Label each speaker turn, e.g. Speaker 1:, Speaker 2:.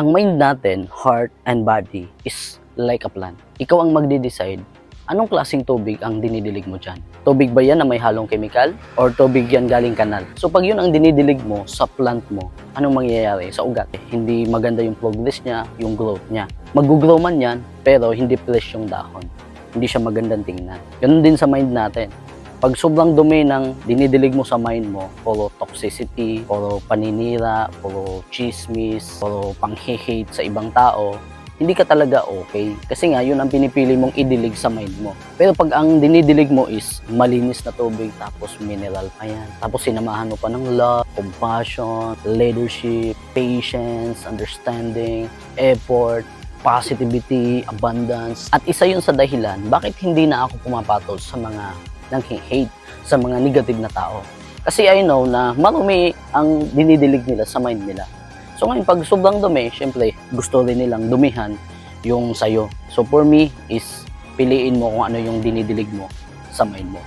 Speaker 1: Ang mind natin, heart, and body is like a plant. Ikaw ang magde-decide anong klaseng tubig ang dinidilig mo dyan. Tubig ba yan na may halong chemical? Or tubig yan galing kanal? So pag yun ang dinidilig mo sa plant mo, anong mangyayari sa ugat? Hindi maganda yung progress niya, yung growth niya. Mag-grow man yan, pero hindi fresh yung dahon. Hindi siya magandang tingnan. Ganun din sa mind natin. Pag sobrang dumi ng dinidilig mo sa mind mo, puro toxicity, puro paninira, puro chismis, puro pang-hate sa ibang tao, hindi ka talaga okay. Kasi nga, yun ang pinipili mong idilig sa mind mo. Pero pag ang dinidilig mo is malinis na tubig, tapos mineral pa yan. Tapos sinamahan mo pa ng love, compassion, leadership, patience, understanding, effort, positivity, abundance. At isa yun sa dahilan, bakit hindi na ako pumapatol sa mga nang hate sa mga negative na tao. Kasi I know na marumi ang dinidilig nila sa mind nila. So ngayon, pag sobrang dumi, syempre, gusto rin nilang dumihan yung sayo. So for me, is piliin mo kung ano yung dinidilig mo sa mind mo.